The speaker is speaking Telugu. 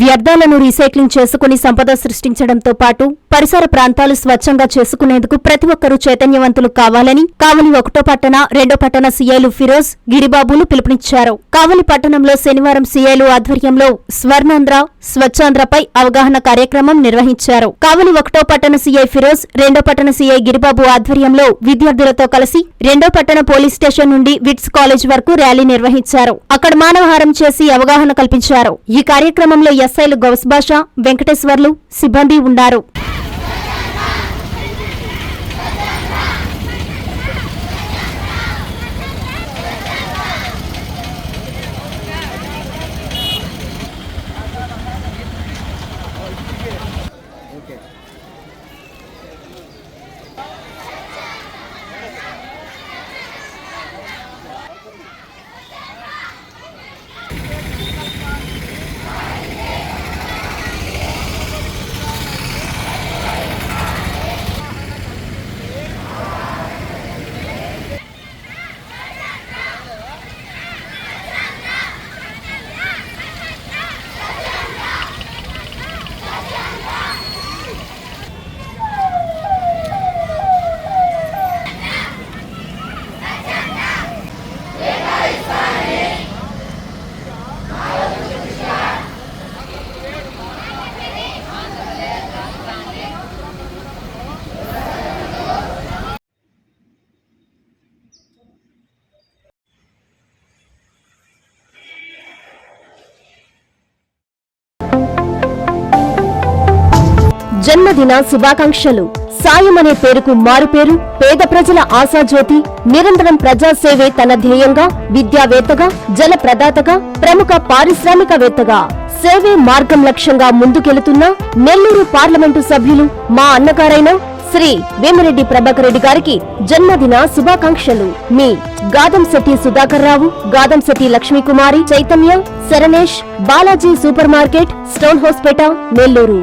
వ్యర్థాలను రీసైక్లింగ్ చేసుకుని సంపద సృష్టించడంతో పాటు పరిసర ప్రాంతాలు స్వచ్ఛంగా చేసుకునేందుకు ప్రతి ఒక్కరూ చైతన్యవంతులు కావాలని కావలి ఒకటో పట్టణ రెండో పట్టణ సీఐలు ఫిరోజ్ గిరిబాబులు పిలుపునిచ్చారు. కావలి పట్టణంలో శనివారం సీఐలు ఆధ్వర్యంలో స్వర్ణాంధ్ర స్వచ్ఛాంధ్రపై అవగాహన కార్యక్రమం నిర్వహించారు. కావలి ఒకటో పట్టణ సీఐ ఫిరోజ్ రెండో పట్టణ సీఐ గిరిబాబు ఆధ్వర్యంలో విద్యార్థులతో కలిసి రెండో పట్టణ పోలీస్ స్టేషన్ నుండి విట్స్ కాలేజ్ వరకు ర్యాలీ నిర్వహించారు. అక్కడ మానవహారం చేసి అవగాహన కల్పించారు. ఈ కార్యక్రమంలో ఎస్ఐలు గౌస్బాషా వెంకటేశ్వర్లు సిబ్బంది ఉన్నారు. జన్మదిన శుభాకాంక్షలు. సాయం అనే పేరుకు మారుపేరు పేద ప్రజల ఆశాజ్యోతి నిరంతరం ప్రజాసేవే తన ధ్యేయంగా విద్యావేత్తగా జల ప్రదాతగా ప్రముఖ పారిశ్రామికవేత్తగా. సేవే మార్గం లక్ష్యంగా ముందుకెళుతున్న నెల్లూరు పార్లమెంటు సభ్యులు మా అన్నగారైన శ్రీ వేమిరెడ్డి ప్రభాకర్ రెడ్డి గారికి జన్మదిన శుభాకాంక్షలు. మీ Gadamsetti Sudhakar Rao Gadamsetti Lakshmikumari Chaitanya Sharanesh Balaji supermarket Stonehousepet Nellore.